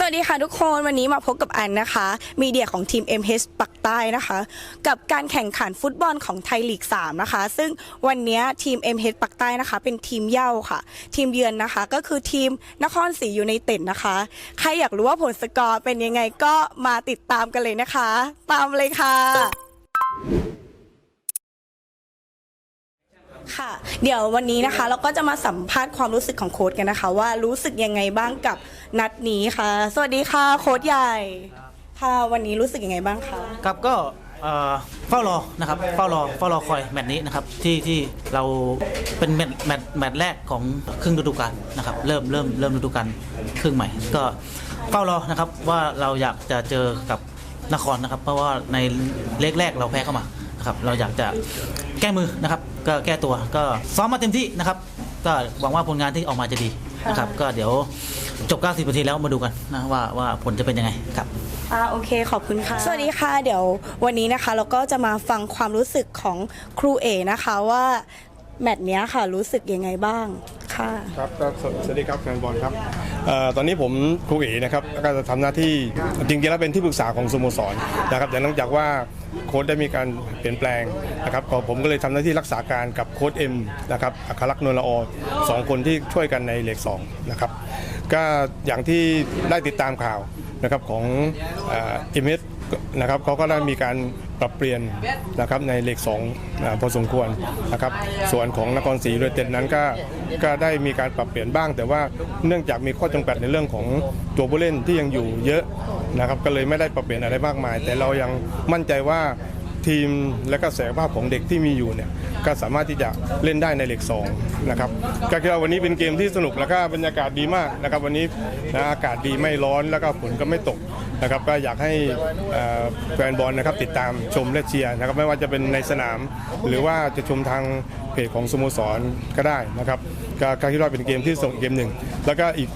สวัสดีค่ะทุกคนวันนี้มาพบกับอันนะคะ มีเดียของทีม MH ปักใต้นะคะ กับการแข่งขันฟุตบอลของไทยลีก 3 นะคะ ซึ่งวันนี้ทีม MH ปักใต้นะคะ เป็นทีมเย่าค่ะ ทีมเยือนนะคะ ก็คือทีมนครศรียูไนเต็ดนะคะ ใครอยากรู้ว่าผลสกอร์เป็นยังไงก็มาติดตามกันเลยนะคะ ตามเลยค่ะค่ะ เดี๋ยววันนี้นะคะ เราก็จะมาสัมภาษณ์ความรู้สึกของโค้ดกันนะคะ ว่ารู้สึกยังไงบ้างกับ นัดนี้ค่ะ สวัสดีค่ะโค้ดใหญ่ ค่ะวันนี้รู้สึกยังไงบ้างคะ ครับก็เอ่อเฝ้ารอนะครับเฝ้ารอเฝ้ารอคอยแมตช์นี้นะครับที่ที่เราเป็นแมตช์แมตช์แมตช์แรกของครึ่งฤดูกาลนะครับเริ่มเริ่มเริ่มฤดูกาลครึ่งใหม่ ก็เฝ้ารอนะครับว่าเราอยากจะเจอกับนครนะครับ เพราะว่าในเล็กแรกเราแพ้เข้ามานะครับเราอยากจะแก้มือนะครับ ก็แก้ตัวก็ซ้อมมาเต็มที่นะครับ ก็หวังว่าผลงานที่ออกมาจะดีนะครับ ก็เดี๋ยว จบ 90นาทีแล้วมาดูกันนะว่าว่าผลจะเป็นยังไงครับ อ่าโอเคขอบคุณค่ะ สวัสดีค่ะ เดี๋ยววันนี้นะคะเราก็จะมาฟังความรู้สึกของครูเอนะคะว่าแมตช์เนี้ยค่ะรู้สึกยังไงบ้างค่ะ ครับก็สสวัสดีครับแฟนบอลครับเอ่อตอนนี้ผมครูเอ๋นะครับก็จะทำหน้าที่จริงๆแล้วเป็นที่ปรึกษาของสโมสรนะครับแต่เนื่องจากว่าโค้ชได้มีการเปลี่ยนแปลงนะครับก็ผมก็เลยทำหน้าที่รักษาการกับโค้ชเอ็มนะครับอัครลักษณ์นวลละออสองคนที่ช่วยกันในเลขสองนะครับ ก็อย่างที่ได้ติดตามข่าวนะครับของเอ็มเอสนะครับเขาก็ได้มีการปรับเปลี่ยนนะครับในเลขสองพอสมควรนะครับส่วนของนครศรียูไนเต็ดนั้นก็ก็ได้มีการปรับเปลี่ยนบ้าง แต่ว่าเนื่องจากมีข้อจำกัดในเรื่องของตัวผู้เล่นที่ยังอยู่เยอะนะครับก็เลยไม่ได้ปรับเปลี่ยนอะไรมากมาย แต่เรายังมั่นใจว่า ทีมและก็ศักยภาพของเด็กที่มีอยู่เนี่ยก็สามารถที่จะเล่นได้ในเลขสองนะครับก็คิดว่าวันนี้เป็นเกมที่สนุกแล้วก็บรรยากาศดีมากนะครับวันนี้นะอากาศดีไม่ร้อนแล้วก็ฝนก็ไม่ตกนะครับก็อยากให้แฟนบอลนะครับติดตามชมและเชียร์นะครับไม่ว่าจะเป็นในสนาม หรือว่าจะชมทางเพจของสโมสรก็ได้นะครับก็คิดว่าเป็นเกมที่ส่งเกมหนึ่งแล้วก็อีก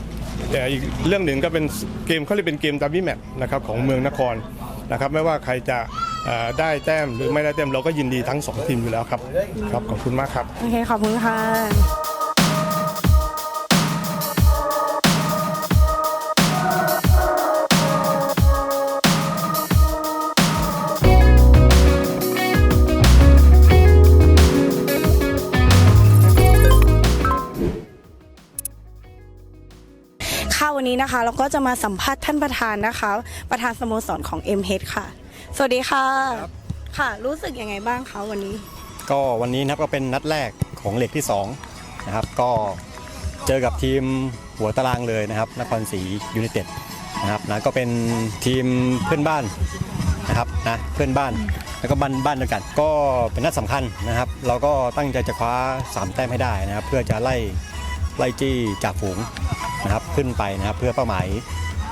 เอ่ออีกเรื่องหนึ่งก็เป็นเกมเขาเรียกเป็นเกมดับบี้แมตช์นะครับของเมืองนครนะครับไม่ว่าใครจะ ได้แต้มหรือไม่ได้แต้มเราก็ยินดีทั้งสองทีมอยู่แล้วครับครับขอบคุณมากครับ โอเค ขอบคุณค่ะค่ะวันนี้นะคะเราก็จะมาสัมภาษณ์ท่านประธานนะคะ ประธานสโมสรของ m h ค่ะ สวัสดีค่ะค่ะ รู้สึกยังไงบ้างคะวันนี้ ก็วันนี้นะครับก็เป็นนัดแรกของเหล็กที่2นะครับก็เจอกับทีมหัวตารางเลยนะครับนครศรียูไนเต็ดนะครับนะก็เป็นทีมเพื่อนบ้านนะครับนะเพื่อนบ้านแล้วก็บ้านบ้านเดียวกัน ก็เป็นนัดสำคัญนะครับ เราก็ตั้งใจจะคว้า3แต้มให้ได้นะครับ เพื่อจะไล่ไล่จี้จากฝูงนะครับขึ้นไปนะครับเพื่อเป้าหมาย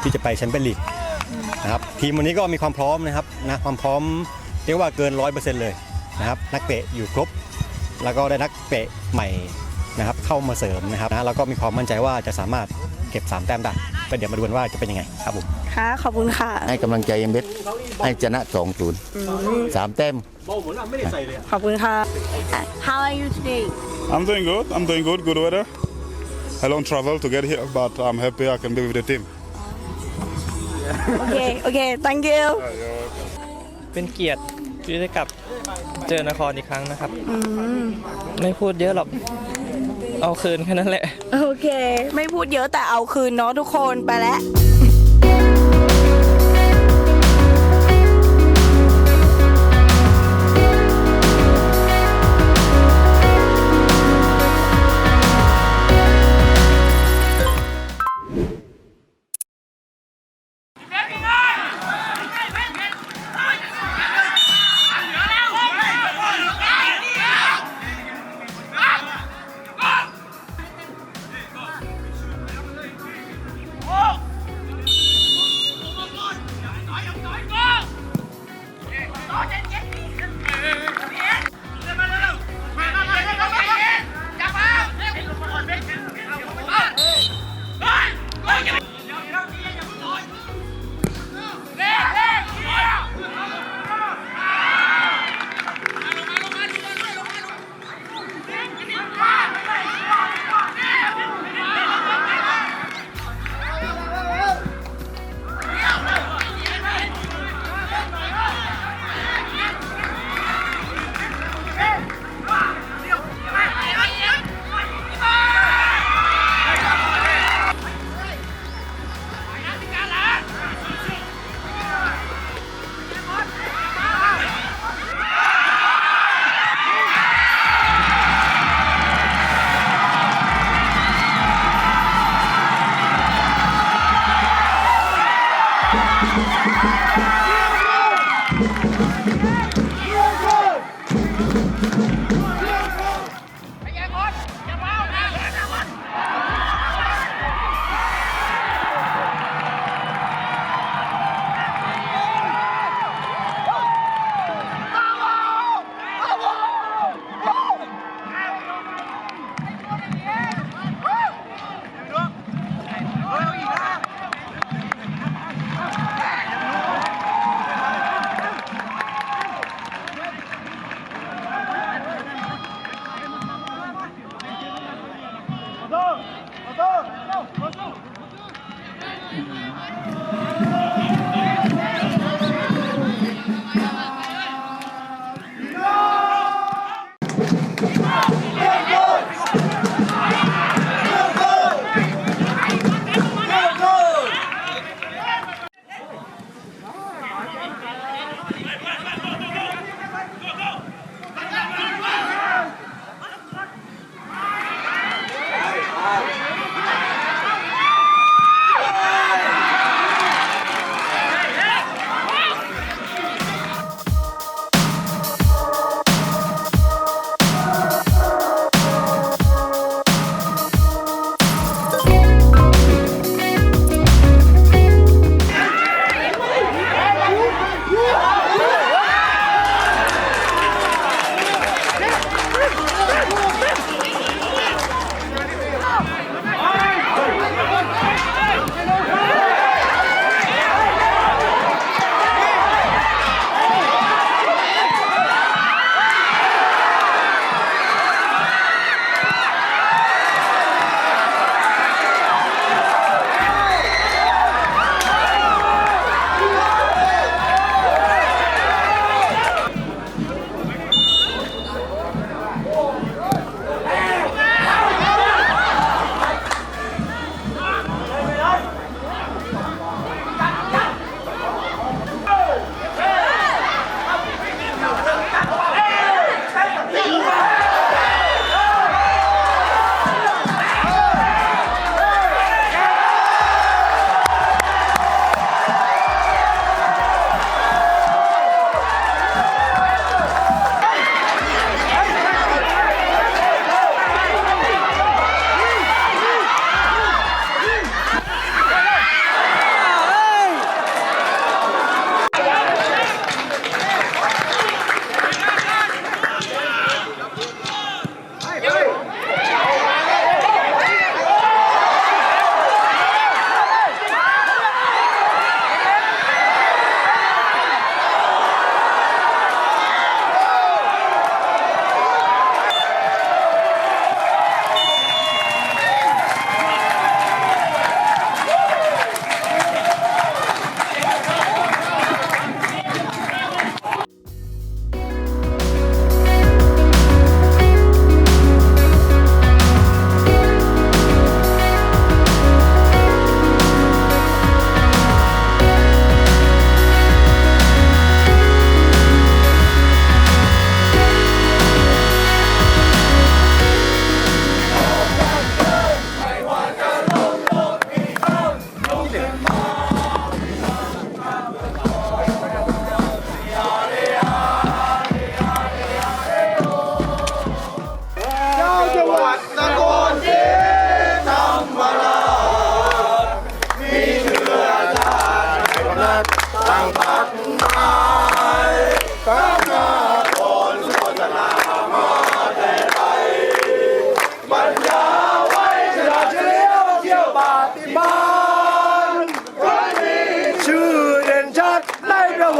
ที่จะไปแชมเปี้ยนลีก นะครับทีมวันนี้ก็มีความพร้อมนะครับนะความพร้อมเรียกว่าเกิน100%เลยนะครับนักเตะอยู่ครบ แล้วก็ได้นักเตะใหม่นะครับเข้ามาเสริมนะครับนะแล้วก็มีความมั่นใจว่าจะสามารถเก็บ 3 แต้มได้ก็เดี๋ยวมาดูกันว่าจะเป็นยังไงครับผมค่ะขอบคุณค่ะให้กำลังใจเอ็มเบสให้ชนะ2 0สามแต้ม ขอบคุณค่ะ How are you today I'm doing good. I'm doing good. Good weather. I long travel to get here, but I'm happy I can be with the team. โอเค โอเค thank you เป็นเกียรติที่ได้กลับเจอนครอีกครั้งนะครับไม่พูดเยอะหรอก เอาคืนแค่นั้นแหละ โอเค ไม่พูดเยอะแต่เอาคืนเนาะทุกคนไปแล้ว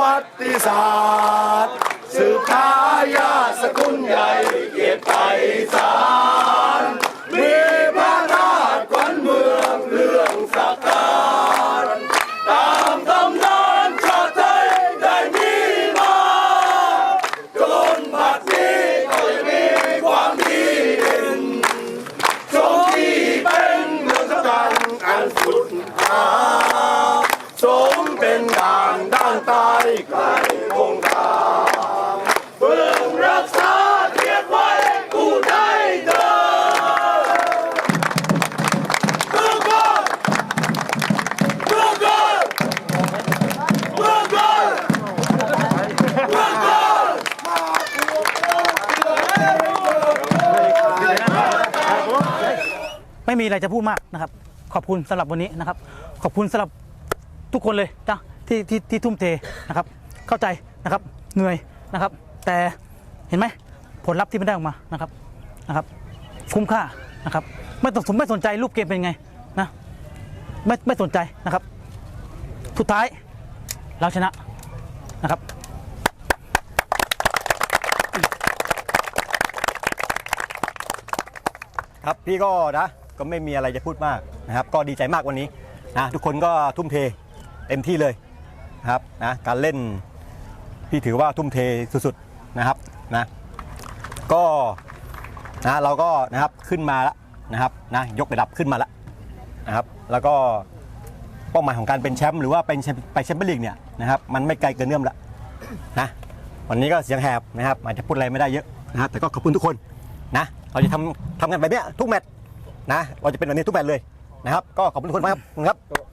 วัติศาสตร์สืบทายาสกุลใหญ่เกียรติไพศาลมีพระราชขวัญเมืองเรื่องสักการตามตำนานชาติไทยได้มีมาจนบัดนี้ก็ยังมีความดีเด่นชมที่เป็นเมืองสำคัญอันสุดหา สมเป็นด่านด้านใต้ไกลคงคาเพื่อรักษาเกียรติไว้ผู้ใดเดินเพื่อกันเพื่อกันเพื่อกันเพื่อกันไม่มีอะไรจะพูดมากนะครับ ขอบคุณสำหรับวันนี้นะครับ ขอบคุณสำหรับ ทุกคนเลยจ้ะที่ที่ที่ทุ่มเทนะครับ เข้าใจนะครับเหนื่อยนะครับ แต่เห็นไหมผลลัพธ์ที่มันได้ออกมานะครับนะครับ คุ้มค่านะครับ ไม่ต้องสนไม่สนใจรูปเกมเป็นไงนะไม่ไม่สนใจนะครับสุดท้ายเราชนะนะครับครับพี่ก็นะก็ไม่มีอะไรจะพูดมากนะครับ ก็ดีใจมากวันนี้นะทุกคนก็ทุ่มเท เต็มที่เลยนะครับนะการเล่นพี่ถือว่าทุ่มเทสุดๆนะครับนะก็นะเราก็นะครับขึ้นมาแล้วนะครับนะยกระดับขึ้นมาแล้วนะครับ แล้วก็เป้าหมายของการเป็นแชมป์หรือว่าเป็นไปแชมเปี้ยนลีกเนี่ยนะครับมันไม่ไกลเกินเอื้อมละนะวันนี้ก็เสียงแหบนะครับอาจจะพูดอะไรไม่ได้เยอะนะครับแต่ก็ขอบคุณทุกคนนะเราจะทำทำกันแบบเนี้ยทุกแมตช์นะเราจะเป็นแบบนี้ทุกแมตช์เลยนะครับ ก็ขอบคุณทุกคนมากครับครับ